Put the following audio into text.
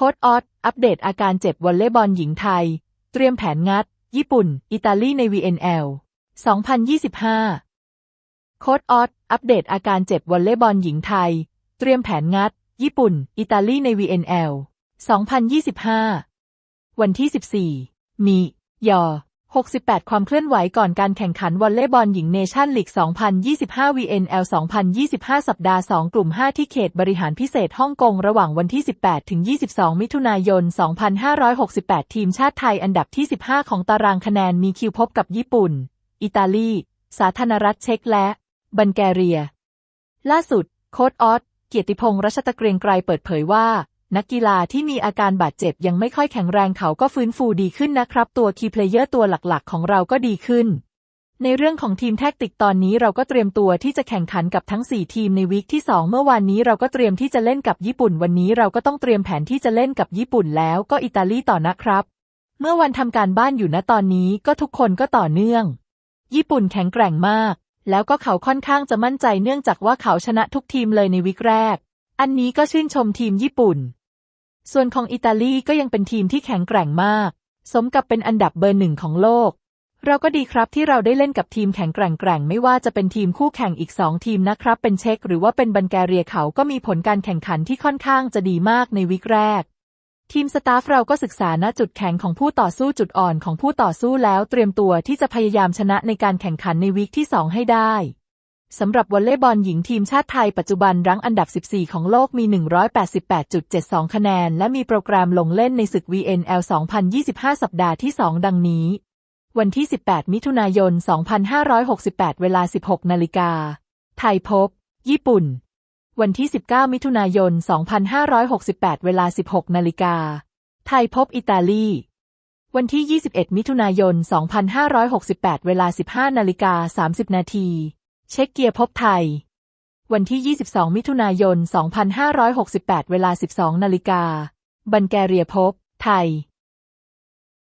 โค้ดออสอัปเดตอาการเจ็บวอลเลย์บอลหญิงไทย เตรียมแผนงัด ญี่ปุ่น อิตาลีใน VNL 2025 โค้ดออสอัปเดตอาการเจ็บวอลเลย์บอลหญิงไทย เตรียมแผนงัด ญี่ปุ่น อิตาลีใน VNL 2025 วันที่ 14 มียอ 68 ความเคลื่อนไหวก่อนการแข่งขันวอลเลย์บอลหญิงเนชั่นลีก 2025 VNL 2025 สัปดาห์ 2 กลุ่ม 5 ที่เขตบริหารพิเศษฮ่องกง ระหว่างวันที่ 18 ถึง 22 มิถุนายน 2568 ทีมชาติไทยอันดับที่ 15 ของตารางคะแนนมีคิวพบกับญี่ปุ่น อิตาลี สาธารณรัฐเช็กและ บัลแกเรีย ล่าสุด โค้ดออสเกียรติพงษ์รัชตะเกรียงไกรเปิดเผยว่า นักกีฬาที่มีอาการบาดเจ็บยังไม่ค่อยแข็งแรงเขาก็ฟื้นฟูดีขึ้นนะครับ ตัวคีย์เพลเยอร์ตัวหลักๆ ของเราก็ดีขึ้น ในเรื่องของทีมแท็กติกตอนนี้เราก็เตรียมตัวที่จะแข่งขันกับทั้ง 4 ทีมในวีคที่ 2 เมื่อวานนี้เราก็เตรียมที่จะเล่นกับญี่ปุ่น วันนี้เราก็ต้องเตรียมแผนที่จะเล่นกับญี่ปุ่นแล้วก็อิตาลีต่อนะครับ เมื่อวันทำการบ้านอยู่ณตอนนี้ก็ทุกคนก็ต่อเนื่อง ญี่ปุ่นแข็งแกร่งมาก แล้วก็เขาค่อนข้างจะมั่นใจเนื่องจากว่าเขาชนะทุกทีมเลยในวิกแรก อันนี้ก็ชื่นชมทีมญี่ปุ่น ส่วนของอิตาลีก็ยังเป็นทีมที่แข็งแกร่งมาก สมกับเป็นอันดับเบอร์หนึ่งของโลก เราก็ดีครับที่เราได้เล่นกับทีมแข็งแกร่งแกร่งไม่ว่าจะเป็นทีมคู่แข่งอีกสองทีมนะครับ เป็นเช็กหรือว่าเป็นบัลแกเรียเขาก็มีผลการแข่งขันที่ค่อนข้างจะดีมากในวิกแรกทีมสตาฟเราก็ศึกษาณจุดแข็งของผู้ต่อสู้จุดอ่อนของผู้ต่อสู้แล้วเตรียมตัวที่จะพยายามชนะในการแข่งขันในวีคที่ 2 ให้ได้ สำหรับวอลเลย์บอลหญิงทีมชาติไทยปัจจุบันรั้งอันดับ 14 ของโลกมี 188.72 คะแนน และมีโปรแกรมลงเล่นในศึก VNL 2025 สัปดาห์ที่ 2 ดังนี้ วันที่ 18 มิถุนายน 2568 เวลา 16 นาฬิกา ไทยพบ ญี่ปุ่น วันที่ 19 มิถุนายน 2568 เวลา 16 นาฬิกา ไทยพบอิตาลี วันที่ 21 มิถุนายน 2568 เวลา 15 นาฬิกา 30 นาที เช็คเกียร์พบไทย วันที่ 22 มิถุนายน 2568 เวลา 12 นาฬิกา บันแกเรียพบ ไทย